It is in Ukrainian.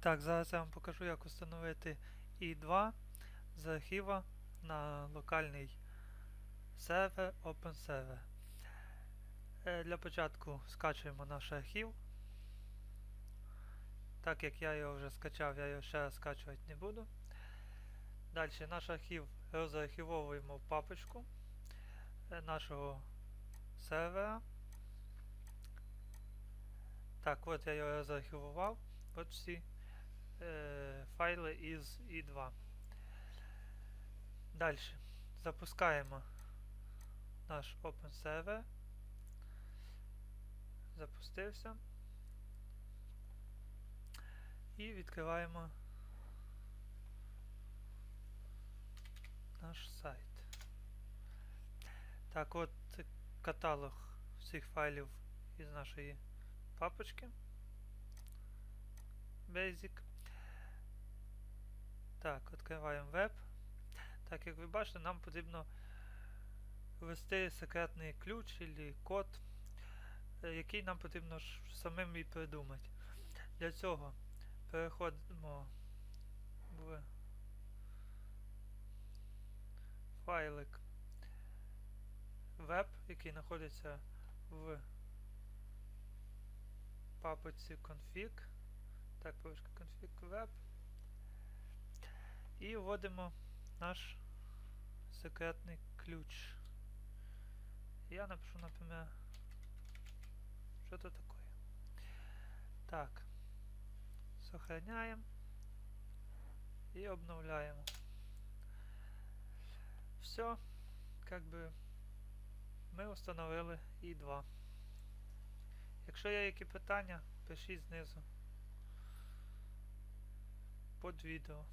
Так, зараз я вам покажу, як встановити i2 з архіва на локальний сервер OpenServer. Е, Для початку скачуємо наш архів. Так як я його вже скачав, я його ще раз скачувати не буду. Далі наш архів розархівовуємо в папочку е, нашого сервера. Так, от я його розархівував. От всі файли із i2. Далі запускаємо наш Open Server. Запустився. І відкриваємо наш сайт. Так, от каталог всіх файлів із нашої папочки. Basic. Так, відкриваємо веб. Так, як ви бачите, нам потрібно ввести секретний ключ або код, е, який нам потрібно самим і придумати. Для цього переходимо в файлик веб, який знаходиться в папочці config. Так, папочка config web. І вводимо наш секретний ключ. Я напишу, например, что это такое. Так. Сохраняем. И обновляем. Все. Как би ми встановили i2. Якщо є які питання, пишіть знизу під відео.